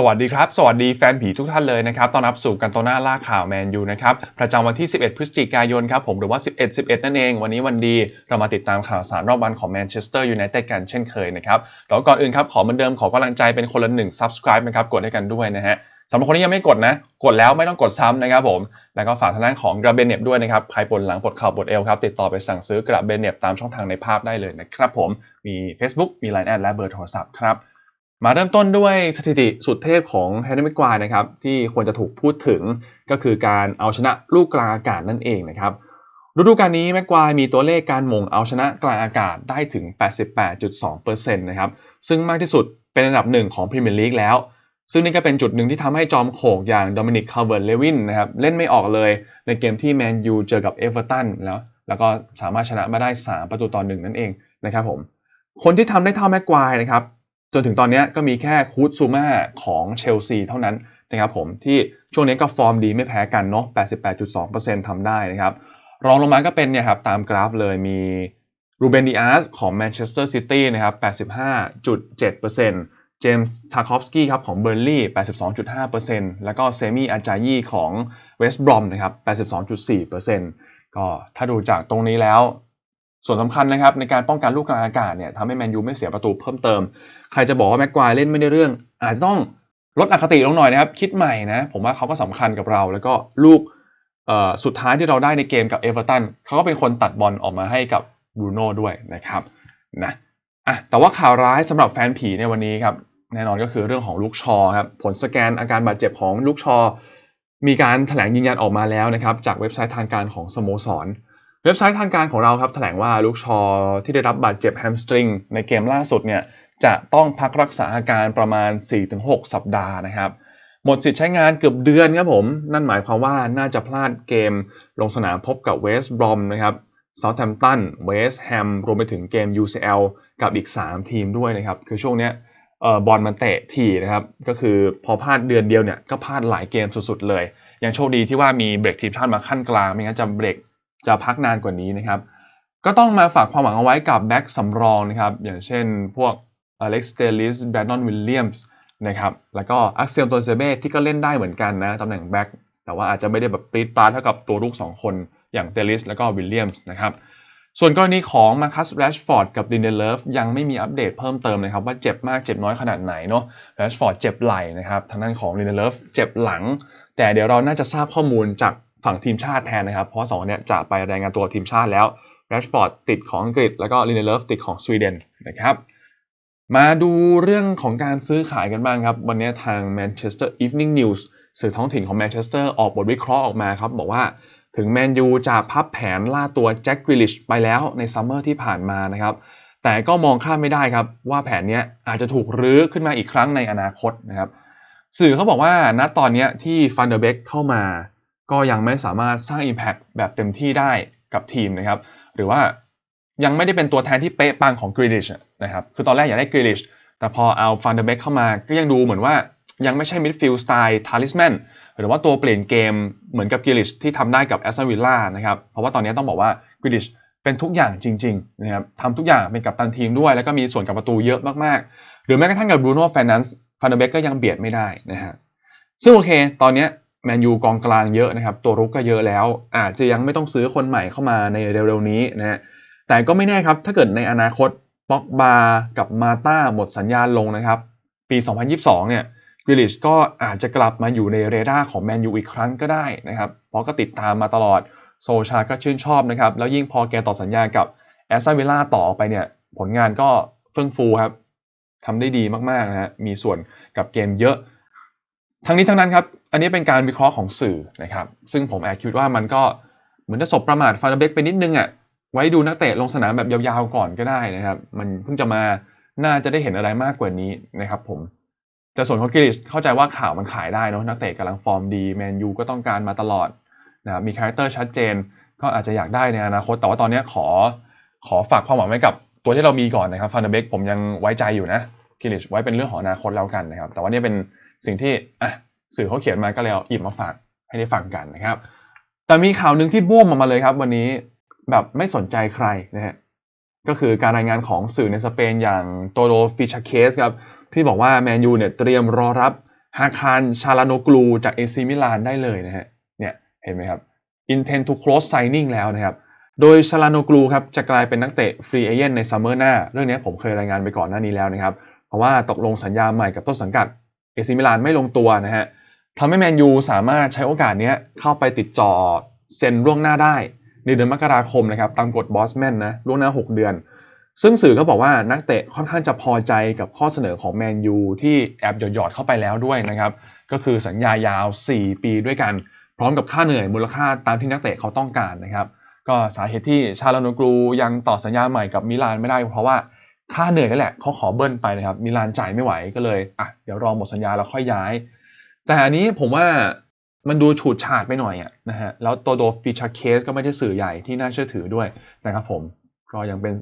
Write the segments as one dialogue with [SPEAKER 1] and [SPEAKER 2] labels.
[SPEAKER 1] สวัสดีครับ สวัสดีแฟนผีทุกท่านเลยนะครับต้อนรับสู่กันโตหน้าล่าข่าวแมนยูนะครับ ประจำวันที่ 11 พฤศจิกายนครับผมหรือว่า 11 11 นั่นเอง วันนี้วันดีเรามาติดตามข่าวสารรอบวันของแมนเชสเตอร์ยูไนเต็ดกันเช่นเคยนะครับแต่ว่าก่อนอื่นครับ ขอเหมือนเดิมขอกำลังใจเป็นคนละหนึ่ง subscribe นะครับ กดให้กันด้วยนะฮะสำหรับคนที่ยังไม่กดนะ กดแล้วไม่ต้องกดซ้ำนะครับผม แล้วก็ฝากทางด้านของกระเบนเน็บด้วยนะครับ ใครปวดหลังปวดเข่าปวดเอวครับ ติดต่อไปสั่งซื้อกระเบนเน็บตามช่องทางในภาพได้เลยนะครับผม มี Facebook มี Line แอดและเบอร์โทรศัพท์ครับ มาเริ่มต้นด้วยสถิติสุดเทพของแฮร์รี่แม็กควายนะครับที่ควรจะถูกพูดถึงก็คือการเอาชนะลูกกลางอากาศนั่นเองนะครับฤดูกาลนี้แม็กควายมีตัวเลขการหม่งเอาชนะกลางอากาศได้ถึง 88.2%นะครับซึ่งมากที่สุดเป็นอันดับหนึ่งของพรีเมียร์ลีกแล้ว ซึ่งนี่ก็เป็นจุดหนึ่งที่ทำให้จอมโขกอย่างโดมินิกคาร์เวิร์เลวินนะครับเล่นไม่ออกเลยในเกมที่แมนยูเจอกับเอเวอร์ตันแล้วแล้วก็สามารถชนะมาได้ 3 ประตูต่อหนึ่งนั่นเองนะครับผมคนที่ทำได้เท่าแม็กควายนะครับ จนถึงตอนนี้ก็มีแค่คูดซูมาของเชลซีเท่านั้นนะครับผมที่ช่วงนี้ก็ฟอร์มดีไม่แพ้กันเนาะ 88.2%ทำได้นะครับ รองลงมาก็เป็นเนี่ยครับตามกราฟเลยมีรูเบนดิอาสของแมนเชสเตอร์ซิตี้นะครับ 85.7%เจมส์ทาคอฟสกี้ครับของเบอร์ลี่ 82.5%แล้วก็เซมิอาจายีของเวสต์บรอมนะครับ 82.4%ก็ถ้าดูจากตรงนี้แล้ว ส่วนสำคัญนะครับในการป้องกันลูกกลางอากาศเนี่ยทำให้แมนยูไม่เสียประตูเพิ่มเติม ใครจะบอกว่าแม็กควายเล่นไม่ได้เรื่อง อาจจะต้องลดอคติลงหน่อยนะครับ คิดใหม่นะ ผมว่าเขาก็สำคัญกับเรา แล้วก็ลูกสุดท้ายที่เราได้ในเกมกับเอเวอร์ตันเขาก็เป็นคนตัดบอลออกมาให้กับบรูโน่ด้วยนะครับนะอะแต่ว่าข่าวร้ายสำหรับแฟนผีในวันนี้ครับแน่นอนก็คือเรื่องของลูกชอครับผลสแกนอาการบาดเจ็บของลูกชอ มีการแถลงยืนยันออกมาแล้วนะครับจากเว็บไซต์ทางการของสโมสร เว็บไซต์ทางการของเราครับแถลงว่าลูกชอที่ได้รับบาดเจ็บแฮมสตริงในเกมล่าสุดเนี่ยจะต้องพักรักษาอาการประมาณ 4-6 สัปดาห์นะครับหมดสิทธิ์ใช้งานเกือบเดือนครับผม นั่นหมายความว่าน่าจะพลาดเกมลงสนามพบกับเวสต์บรอมนะครับเซาท์แฮมป์ตันเวสต์แฮมรวมไปถึงเกม UCL กับอีก 3 ทีมด้วยนะครับ คือช่วงนี้บอลมันเตะทีนะครับ ก็คือพอพลาดเดือนเดียวเนี่ย ก็พลาดหลายเกมสุดๆเลย ยังโชคดีที่ว่ามีเบรกทีมชาติมาขั้นกลาง ไม่งั้นจะเบรก จะพักนานกว่านี้นะครับ ก็ต้องมาฝากความหวังเอาไว้กับแบ็กสำรองนะครับ อย่างเช่นพวกอเล็กซ์เตลิสแบรนดอนวิลเลียมส์นะครับ แล้วก็อักเซลโตเซเบที่ก็เล่นได้เหมือนกันนะตำแหน่งแบ็กแต่ว่าอาจจะไม่ได้แบบปรีดปราดเท่ากับตัวลูก 2 คนอย่างเตลิสแล้วก็วิลเลียมส์นะครับ ส่วนกรณีของมาคัสแรชฟอร์ดกับดินเดเลฟยังไม่มีอัปเดตเพิ่มเติมนะครับว่าเจ็บมากเจ็บน้อยขนาดไหนเนาะแรชฟอร์ดเจ็บไหล่นะครับทางด้านของดินเดเลฟเจ็บหลัง แต่เดี๋ยวเราน่าจะทราบข้อมูลจาก ฝั่งทีมชาติแทนนะครับ เพราะสองเนี่ยจะไปรายงานตัวทีมชาติแล้วแรชฟอร์ดติดของอังกฤษ แล้วก็ลินเดเลฟติดของสวีเดนนะครับ มาดูเรื่องของการซื้อขายกันบ้างครับ วันนี้ทาง Manchester Evening News สื่อท้องถิ่นของแมนเชสเตอร์ออกบทวิเคราะห์ออกมาครับ บอกว่าถึงแมนยูจะพับแผนล่าตัวแจ็คกริลิชไปแล้วในซัมเมอร์ที่ผ่านมานะครับ แต่ก็มองข้ามไม่ได้ครับ ว่าแผนนี้อาจจะถูกรื้อขึ้นมาอีกครั้งในอนาคตนะครับ สื่อเขาบอกว่าณตอนนี้ที่ฟันเดอร์เบกเข้ามา ก็ยังไม่สามารถสร้าง Impact แบบเต็มที่ได้กับทีมนะครับ หรือว่ายังไม่ได้เป็นตัวแทนที่เป๊ะปังของกริลิชนะครับ คือตอนแรกอยากได้กริลิชแต่พอเอาฟันเดอร์เบกเข้ามา ก็ยังดูเหมือนว่ายังไม่ใช่มิดฟิลด์สไตล์ทาริสแมนหรือว่าตัวเปลี่ยนเกมเหมือนกับกริลิชที่ทำได้กับแอสตันวิลล่านะครับ เพราะว่าตอนนี้ต้องบอกว่ากริลิชเป็นทุกอย่างจริงๆนะครับทำทุกอย่างเป็นกับตันทีมด้วย แล้วก็มีส่วนกับประตูเยอะมากๆ หรือแม้กระทั่งกับบรูโน่แฟนนันส์ฟันเดอร์เบกก็ยังเบียดไม่ได้นะฮะซึ่งโอเค ตอนนี้ แมนยูกองกลางเยอะนะครับ ตัวรุกก็เยอะแล้ว อาจจะยังไม่ต้องซื้อคนใหม่เข้ามาในเร็วๆนี้นะฮะแต่ก็ไม่แน่ครับ ถ้าเกิดในอนาคตป็อกบากับมาต้าหมดสัญญาณลงนะครับ ปี 2022 เนี่ยกริลิชก็อาจจะกลับมาอยู่ในเรดาร์ของแมนยูอีกครั้งก็ได้นะครับเพราะก็ติดตามมาตลอดโซชาก็ชื่นชอบนะครับ แล้วยิ่งพอแกต่อสัญญากับแอสตันวิลล่าต่อไปเนี่ย ผลงานก็เฟื่องฟูครับทำได้ดีมากๆนะฮะมีส่วนกับเกมเยอะ ทั้งนี้ทั้งนั้นครับ อันนี้เป็นการวิเคราะห์ของสื่อนะครับ ซึ่งผมแอบคิดว่ามันก็เหมือนจะสบประมาทฟาร์เบกไปนิดนึงอะไว้ดูนักเตะลงสนามแบบยาวๆก่อนก็ได้นะครับ มันเพิ่งจะมาน่าจะได้เห็นอะไรมากกว่านี้นะครับ ผมแต่ส่วนของกิลิชเข้าใจว่าข่าวมันขายได้เนาะนักเตะกำลังฟอร์มดีแมนยูก็ต้องการมาตลอดนะครับมีคาแรคเตอร์ชัดเจน ก็อาจจะอยากได้ในอนาคต แต่ว่าตอนนี้ขอขอฝากความหวังไว้กับตัวที่เรามีก่อนนะครับฟานเดเบกผมยังไว้ใจอยู่นะกิลิชไว้เป็นเรื่องของอนาคตแล้วกันนะครับ แต่ว่านี่เป็นสิ่งที่อะ สื่อเขาเขียนมาก็เลยเอาหยิบมาฝากให้ได้ฟังกันนะครับ แต่มีข่าวหนึ่งที่บ้วมออกมาเลยครับ วันนี้แบบไม่สนใจใครนะฮะก็คือการรายงานของสื่อในสเปนอย่างโตโดฟิชเคสครับที่บอกว่าแมนยูเนี่ยเตรียมรอรับฮาคารชาลาโนกลูจากเอซิมิลานได้เลยนะฮะเนี่ยเห็นไหมครับ intend to close signing แล้วนะครับ โดยชาลาโนกลูครับจะกลายเป็นนักเตะฟรีเอเจนในซัมเมอร์หน้า เรื่องนี้ผมเคยรายงานไปก่อนหน้านี้แล้วนะครับ เพราะว่าตกลงสัญญาใหม่กับต้นสังกัดเอซิมิลานไม่ลงตัวนะฮะ ทำให้แมนยูสามารถใช้โอกาสนี้เข้าไปติดจอเซ็นล่วงหน้าได้ ในเดือนมกราคมนะครับตามกฎบอสแมนนะล่วงหน้า 6 เดือน ซึ่งสื่อก็บอกว่านักเตะค่อนข้างจะพอใจกับข้อเสนอของแมนยูที่แอบหยอดๆเข้าไปแล้วด้วยนะครับก็คือสัญญายาว 4 ปีด้วยกัน พร้อมกับค่าเหนื่อยมูลค่าตามที่นักเตะเขาต้องการนะครับก็สาเหตุที่ชาลาโนกรูยังต่อสัญญาใหม่กับมิลานไม่ได้ เพราะว่าค่าเหนื่อยนั่นแหละเขาขอเบิ้ลไปนะครับมิลานจ่ายไม่ไหวก็เลยอะเดี๋ยวรอหมดสัญญาแล้วค่อยย้าย แต่อันนี้ผมว่ามันดูฉูดฉาดไปหน่อยอะนะฮะ แล้วตัวโดฟิชาเคสก็ไม่ได้สื่อใหญ่ที่น่าเชื่อถือด้วยนะครับผม ก็ยังเป็น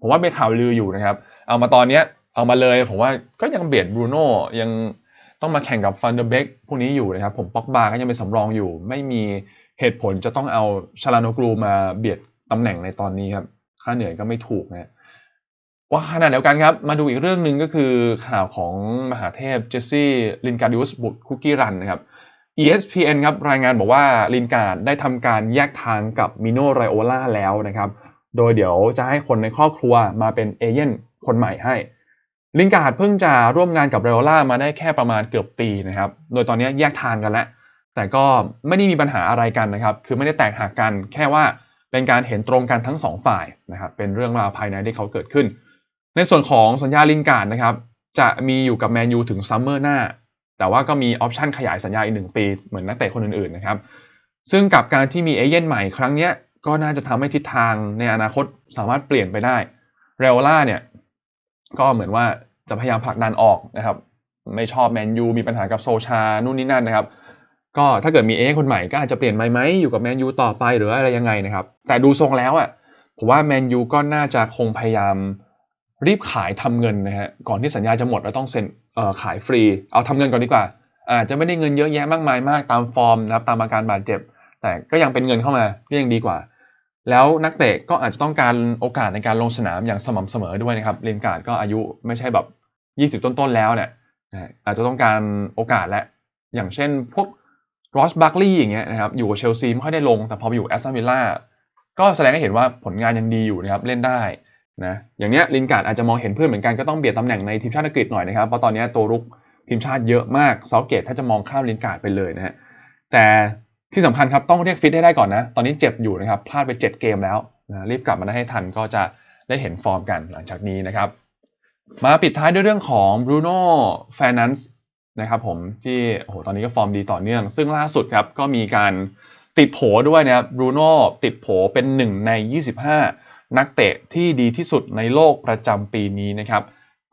[SPEAKER 1] ผมว่าเป็นข่าวลืออยู่นะครับ เอามาตอนเนี้ย เอามาเลยผมว่าก็ยังเบียดบรูโน่ยังต้องมาแข่งกับฟันเดอร์เบกพวกนี้อยู่นะครับ ผมป็อกบาก็ยังเป็นสำรองอยู่ ไม่มีเหตุผลจะต้องเอาชาลาโนกรูมาเบียดตำแหน่งในตอนนี้ครับ ค่าเหนื่อยก็ไม่ถูกนะ ว่าขนาดเดียวกันครับ มาดูอีกเรื่องหนึ่งก็คือข่าวของมหาเทพเจสซี่ลินการดิอุสบุตรคุกกี้รันนะครับ ESPN ครับรายงานบอกว่าลินการ์ดได้ทำการแยกทางกับมิโนไรโอล่าแล้วนะครับ โดยเดี๋ยวจะให้คนในครอบครัวมาเป็นเอเย่นคนใหม่ให้ ลินการ์ดเพิ่งจะร่วมงานกับไรโอล่ามาได้แค่ประมาณเกือบปีนะครับ โดยตอนนี้แยกทางกันแล้ว แต่ก็ไม่ได้มีปัญหาอะไรกันนะครับ คือไม่ได้แตกหักกัน แค่ว่าเป็นการเห็นตรงกันทั้งสองฝ่ายนะครับ เป็นเรื่องราวภายในที่เขาเกิดขึ้น ในส่วนของสัญญาลินการ์ดนะครับ จะมีอยู่กับแมนยูถึงซัมเมอร์หน้า แต่ว่าก็มีออปชันขยายสัญญาอีกหนึ่งปี เหมือนนักเตะคนอื่นๆนะครับ ซึ่งกับการที่มีเอเย่นใหม่ครั้งเนี้ยก็น่าจะทำให้ทิศทางในอนาคตสามารถเปลี่ยนไปได้เรโอล่าเนี่ยก็เหมือนว่าจะพยายามผลักดันออกนะครับ ไม่ชอบแมนยูมีปัญหากับโซชานู่นนี่นั่นนะครับ ก็ถ้าเกิดมีเอเย่นคนใหม่ก็อาจจะเปลี่ยนไหมไหมอยู่กับแมนยูต่อไปหรืออะไรยังไงนะครับ แต่ดูทรงแล้วอะผมว่าแมนยูก็น่าจะคงพยายาม รีบขายทำเงินนะฮะก่อนที่สัญญาจะหมดแล้วต้องเซ็นขายฟรี เอาทำเงินก่อนดีกว่า อาจจะไม่ได้เงินเยอะแยะมากมายมากตามฟอร์มนะครับตามอาการบาดเจ็บ แต่ก็ยังเป็นเงินเข้ามาก็ยังดีกว่า แล้วนักเตะก็อาจจะต้องการโอกาสในการลงสนามอย่างสม่ำเสมอด้วยนะครับเลนการ์ดก็อายุไม่ใช่แบบ 20 ต้นๆแล้วเนี่ยอาจจะต้องการโอกาสและอย่างเช่นพวกรอสบัคลีย์อย่างเงี้ยนะครับอยู่กับเชลซีไม่ค่อยได้ลงแต่พอไปอยู่แอสตันวิลล่าก็แสดงให้เห็นว่าผลงานยังดีอยู่นะครับเล่นได้ นะอย่างเนี้ยลินการ์ดอาจจะมองเห็นเพื่อนเหมือนกันก็ต้องเบียดตำแหน่งในทีมชาติอังกฤษหน่อยนะครับเพราะตอนนี้ตัวรุกทีมชาติเยอะมากเซาเกตถ้าจะมองข้ามลินการ์ดไปเลยนะฮะแต่ที่สำคัญครับต้องเรียกฟิตให้ได้ก่อนนะ ตอนนี้เจ็บอยู่นะครับพลาดไป 7 เกมแล้วนะรีบกลับมาได้ให้ทันก็จะได้เห็นฟอร์มกันหลังจากนี้นะครับ มาปิดท้ายด้วยเรื่องของ Bruno f e r n a n d e นะครับผมที่โอ้โหตอนนี้ก็ฟอร์มดีต่อเนื่อง ซึ่งล่าสุดครับก็มีการติดโผด้วยนะครับ Bruno ติดโผเป็นหนึ่งใน 25 นักเตะที่ดีที่สุดในโลกประจำปีนี้นะครับ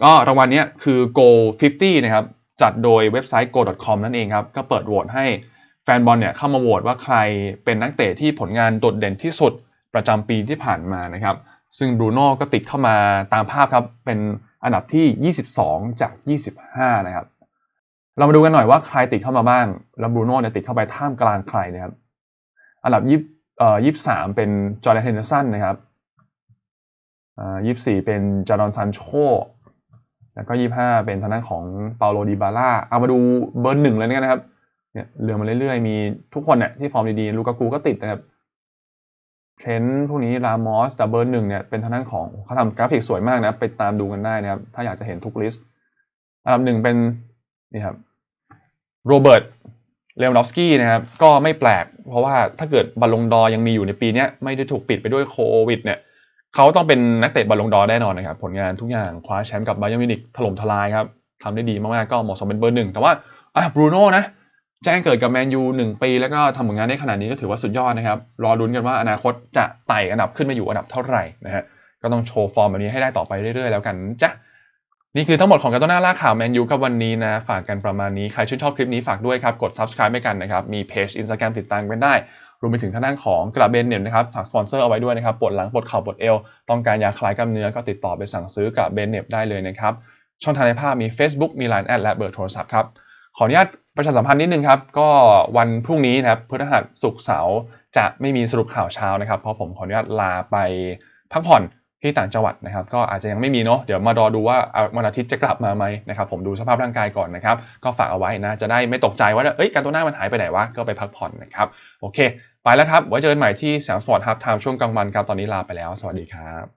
[SPEAKER 1] ก็รางวัลนี้คือ Go 50 นะครับ จัดโดยเว็บไซต์ go.com นั่นเองครับ ก็เปิดโหวตให้แฟนบอลเนี่ยเข้ามาโหวตว่าใครเป็นนักเตะที่ผลงานโดดเด่นที่สุดประจำปีที่ผ่านมานะครับ ซึ่งบรูโน่ก็ติดเข้ามาตามภาพครับ เป็นอันดับที่ 22 จาก 25 นะครับ เรามาดูกันหน่อยว่าใครติดเข้ามาบ้าง แล้วบรูโน่เนี่ยติดเข้าไปท่ามกลางใครนะครับ อันดับยี่เอ่อยี่สามเป็นจอร์แดนเฮนเดอร์สันนะครับ อ่ายี่สี่เป็นจาร์ดอนซันโชแล้วก็ยี่ห้าเป็นทางด้านของเปาโลดิบาร่าเอามาดูเบอร์หนึ่งเลยนะครับเนี่ยเรือมาเรื่อยๆ มีทุกคนเนี่ยที่ฟอร์มดีๆ ลูกากูก็ติดนะครับเทรนพวกนี้รามอสแต่เบอร์หนึ่งเนี่ยเป็นทางด้านของเขาทำกราฟิกสวยมากนะไปตามดูกันได้นะครับ ถ้าอยากจะเห็นทุกลิสต์อันดับหนึ่งเป็นนี่ครับโรเบิร์ตเลวนอฟสกี้นะครับ ก็ไม่แปลก เพราะว่าถ้าเกิดบอลลงดอยังมีอยู่ในปีนี้ไม่ได้ถูกปิดไปด้วยโควิดเนี่ย เขาต้องเป็นนักเตะบอลลงดอแน่นอนนะครับ ผลงานทุกอย่างคว้าแชมป์กับบาเยอร์มิวนิกถล่มทลายครับทำได้ดีมากๆก็เหมาะสมเป็นเบอร์หนึ่งแต่ว่าอะบรูโน่นะแจ้งเกิดกับแมนยูหนึ่งปีแล้วก็ทำผลงานได้ขนาดนี้ก็ถือว่าสุดยอดนะครับ รอรุ้นกันว่าอนาคตจะไต่อันดับขึ้นมาอยู่อันดับเท่าไหร่นะฮะก็ต้องโชว์ฟอร์มแบบนี้ให้ได้ต่อไปเรื่อยๆแล้วกันจ้ะนี่คือทั้งหมดของการต้นหน้าล่าข่าวแมนยูกับวันนี้นะ ฝากกันประมาณนี้ ใครชื่นชอบคลิปนี้ฝากด้วยครับ กด subscribe ให้กันนะครับ มีเพจ Instagram ติดตามกันได้ รวมไปถึงทางด้านของกระเบนเน็ตนะครับฝากสปอนเซอร์เอาไว้ด้วยนะครับปวดหลังปวดเข่าปวดเอวต้องการยาคลายกล้ามเนื้อก็ติดต่อไปสั่งซื้อกับเบนเน็ตได้เลยนะครับช่องทางในภาพมี Facebook มี Line แอดและเบอร์โทรศัพท์ครับขออนุญาตประชาสัมพันธ์นิดนึงครับก็วันพรุ่งนี้นะครับพฤหัสศุกร์เสาร์จะไม่มีสรุปข่าวเช้านะครับ เพราะผมขออนุญาตลาไปพักผ่อน ที่ต่างจังหวัดนะครับ ก็อาจจะยังไม่มีเนาะเดี๋ยวมารอดูว่าอ่าวันอาทิตย์จะกลับมาไหมนะครับผมดูสภาพร่างกายก่อนนะครับ ก็ฝากเอาไว้นะ จะได้ไม่ตกใจว่าเอ้ยการตัวหน้ามันหายไปไหนวะก็ไปพักผ่อนนะครับโอเค ไปแล้วครับไว้เจอกันใหม่ที่แสงสปอร์ตฮับไทม์ช่วงกลางวันครับตอนนี้ลาไปแล้ว สวัสดีครับ